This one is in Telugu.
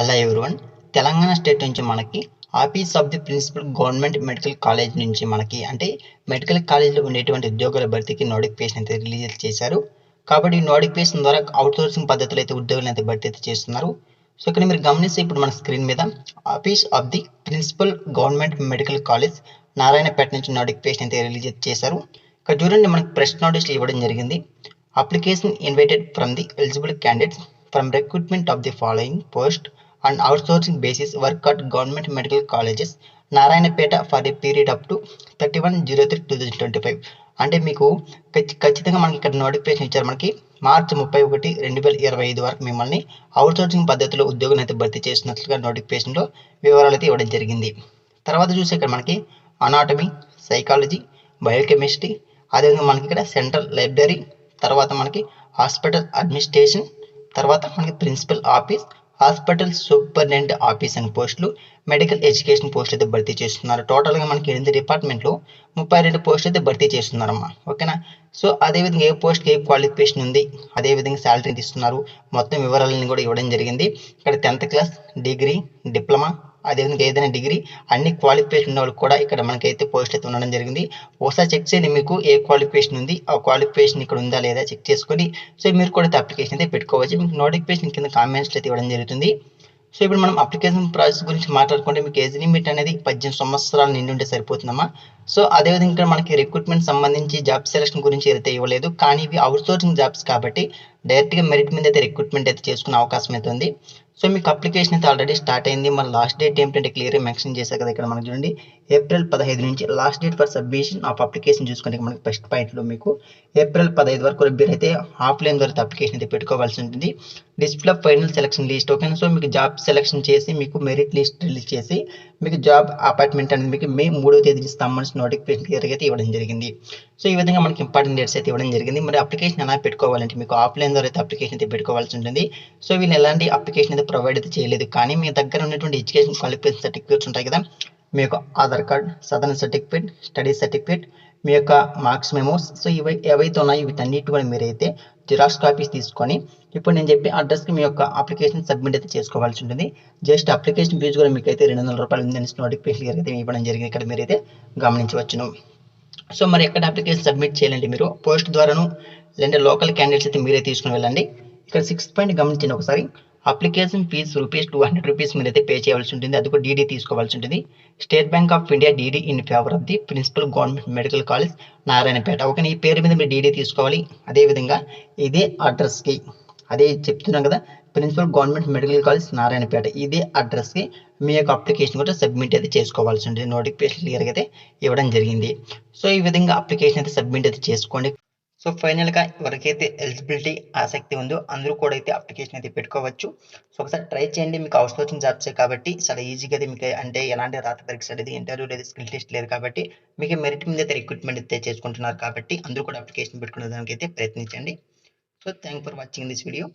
హలో ఎవరివన్ తెలంగాణ స్టేట్ నుంచి మనకి office of the principal government medical college నుంచి మనకి అంటే మెడికల్ కాలేజ్లో ఉండేటువంటి ఉద్యోగుల భర్తీకి నోటిఫికేషన్ అయితే రిలీజ్ చేశారు. కాబట్టి ఈ నోటిఫికేషన్ ద్వారా అవుట్సోర్సింగ్ పద్ధతిలో అయితే ఉద్యోగులు అయితే భర్తీ అయితే చేస్తున్నారు. సో ఇక్కడ మీరు గమనిస్తే ఇప్పుడు మన స్క్రీన్ మీద office of the principal government medical college Narayanpet నుంచి నోటిఫికేషన్ అయితే రిలీజ్ చేశారు. ఇక్కడ చూడండి మనకి ప్రెస్ నోటీసులు ఇవ్వడం జరిగింది. Application invited from the eligible candidates from recruitment of the following post and outsourcing basis work at government medical colleges Narayanpet for the period up to thirty one zero three two thousand twenty five అంటే మీకు ఖచ్చితంగా మనకి ఇక్కడ నోటిఫికేషన్ ఇచ్చారు మనకి. మార్చి ముప్పై ఒకటి రెండు వేల ఇరవై ఐదు వరకు మిమ్మల్ని అవుట్సోర్సింగ్ పద్ధతిలో ఉద్యోగులను అయితే భర్తీ చేస్తున్నట్లుగా నోటిఫికేషన్లో వివరాలు అయితే ఇవ్వడం జరిగింది. తర్వాత చూస్తే ఇక్కడ మనకి అనాటమీ సైకాలజీ బయోకెమిస్ట్రీ అదేవిధంగా మనకి ఇక్కడ సెంట్రల్ లైబ్రరీ తర్వాత మనకి హాస్పిటల్ అడ్మినిస్ట్రేషన్ తర్వాత మనకి principal office hospital superintendent office and పోస్టులు మెడికల్ ఎడ్యుకేషన్ పోస్టులు అయితే భర్తీ చేస్తున్నారు. టోటల్గా మనకి ఎనిమిది డిపార్ట్మెంట్లో ముప్పై రెండు పోస్టులు అయితే భర్తీ చేస్తున్నారమ్మా. ఓకేనా? సో అదేవిధంగా ఏ పోస్ట్కి ఏ క్వాలిఫికేషన్ ఉంది అదేవిధంగా శాలరీ ఇస్తున్నారు. మొత్తం వివరాలను కూడా ఇవ్వడం జరిగింది. ఇక్కడ టెన్త్ క్లాస్ డిగ్రీ డిప్లొమా అదేవిధంగా ఏదైనా డిగ్రీ అన్ని క్వాలిఫికేషన్ ఉన్న కూడా ఇక్కడ మనకైతే పోస్ట్ అయితే ఉండడం జరిగింది. ఒకసారి చెక్ చేయండి మీకు ఏ క్వాలిఫికేషన్ ఉంది ఆ క్వాలిఫికేషన్ ఇక్కడ ఉందా లేదా చెక్ చేసుకొని సో మీరు కూడా అప్లికేషన్ అయితే పెట్టుకోవచ్చు. మీకు నోటిఫికేషన్ కింద కామెంట్స్ అయితే ఇవ్వడం జరుగుతుంది. సో ఇప్పుడు మనం అప్లికేషన్ ప్రాసెస్ గురించి మాట్లాడుకుంటే మీకు ఏజ్ లిమిట్ అనేది పద్దెనిమిది సంవత్సరాలు నిండి ఉంటే సరిపోతుందమ్మా. సో అదేవిధంగా మనకి రిక్రూట్మెంట్ సంబంధించి జాబ్ సెలక్షన్ గురించి అయితే ఇవ్వలేదు. కానీ ఇవి అవుట్సోర్సింగ్ జాబ్స్ కాబట్టి డైరెక్ట్గా మెరిట్ మీద అయితే రిక్రూట్మెంట్ అయితే చేసుకునే అవకాశం అయితే ఉంది. సో మీకు అప్లికేషన్ అయితే ఆల్రెడీ స్టార్ట్ అయింది. మన లాస్ట్ డేట్ ఏంటంటే క్లియర్గా మెన్షన్ చేశారు కదా ఇక్కడ మనకి చూడండి. ఏప్రిల్ పదహైదు నుంచి last date for submission of application చూసుకుంటే మనకి ఫస్ట్ పాయింట్లో మీకు ఏప్రిల్ పదహైదు వరకు మీరు అయితే ఆఫ్లైన్ ద్వారా అప్లికేషన్ అయితే పెట్టుకోవాల్సి ఉంటుంది. డిస్ప్లే ఫైనల్ సెలక్షన్ లిస్ట్ ఓకేనా? సో మీకు జాబ్ సెలక్షన్ చేసి మీకు మెరిట్ లిస్ట్ రిలీజ్ చేసి మీకు జాబ్ అపార్ట్మెంట్ అనేది మీకు మే మూడో తేదీ సంబంధించిన నోటిఫికేషన్ క్లియర్గా అయితే ఇవ్వడం జరిగింది. సో ఈ విధంగా మనకి ఇంపార్టెంట్ డేట్స్ అయితే ఇవ్వడం జరిగింది. మరి అప్లికేషన్ ఎలా పెట్టుకోవాలంటే మీకు ఆఫ్లైన్ ద్వారా అయితే అప్లికేషన్ అయితే పెట్టుకోవాల్సి ఉంటుంది. సో వీళ్ళు ఎలాంటి అప్లికేషన్ అయితే ప్రొవైడ్ అయితే చేయలేదు. కానీ మీ దగ్గర ఉన్నటువంటి ఎడ్యుకేషన్ క్వాలిఫికేషన్ సర్టిఫికేట్స్ ఉంటాయి కదా. మీ యొక్క ఆధార్ కార్డ్ సదరన్ సర్టిఫికేట్ స్టడీ సర్టిఫికేట్ మీ యొక్క మార్క్స్ మెమోస్ సో ఇవి ఏవైతే ఉన్నాయో వీటన్నిటి కూడా మీరైతే జిరాక్స్ కాపీస్ తీసుకొని ఇప్పుడు నేను చెప్పే అడ్రస్కి మీ యొక్క అప్లికేషన్ సబ్మిట్ అయితే చేసుకోవాల్సి ఉంటుంది. జస్ట్ అప్లికేషన్ ఫీజు కూడా మీకు అయితే రెండు వందల రూపాయలు ఉందని నోటిఫికేషన్ అయితే ఇవ్వడం జరిగింది. ఇక్కడ మీరైతే గమనించవచ్చును. సో మరి ఎక్కడ అప్లికేషన్ సబ్మిట్ చేయాలండి మీరు పోస్ట్ ద్వారాను లేదంటే లోకల్ క్యాండిడేట్స్ అయితే మీరే తీసుకుని వెళ్ళండి. ఇక్కడ సిక్స్ పాయింట్ గమనించండి ఒకసారి. Application fee rupees two hundred rupees మీరైతే పే చేయాల్సి ఉంటుంది. అది కూడా డీడీ తీసుకోవాల్సి ఉంటుంది. State Bank of India DD in favour of the principal government medical college Narayanpet. Okay ఈ పేరు మీద మీరు డీడీ తీసుకోవాలి. అదేవిధంగా ఇదే అడ్రస్కి అదే చెప్తున్నాం కదా principal government medical college Narayanpet. ఇదే అడ్రస్కి మీ యొక్క అప్లికేషన్ కూడా సబ్మిట్ అయితే చేసుకోవాల్సి ఉంటుంది. నోటిఫికేషన్ క్లియర్గా అయితే ఇవ్వడం జరిగింది. సో ఈ విధంగా అప్లికేషన్ అయితే సబ్మిట్ అయితే చేసుకోండి. సో ఫైనల్గా ఎవరికైతే ఎలిజిబిలిటీ ఆసక్తి ఉందో అందరూ కూడా అయితే అప్లికేషన్ అయితే పెట్టుకోవచ్చు. సో ఒకసారి ట్రై చేయండి. మీకు అవుట్సోర్సింగ్ జాబ్సే కాబట్టి చాలా ఈజీగా అయితే మీకు అంటే ఎలాంటి రాత పరీక్ష అనేది ఇంటర్వ్యూ లేదు స్కిల్ టెస్ట్ లేదు కాబట్టి మీకు మెరిట్ మీద అయితే రిక్రూట్మెంట్ అయితే చేసుకుంటున్నారు కాబట్టి అందరూ కూడా అప్లికేషన్ పెట్టుకునే దానికి అయితే ప్రయత్నించండి. So thank for watching this video.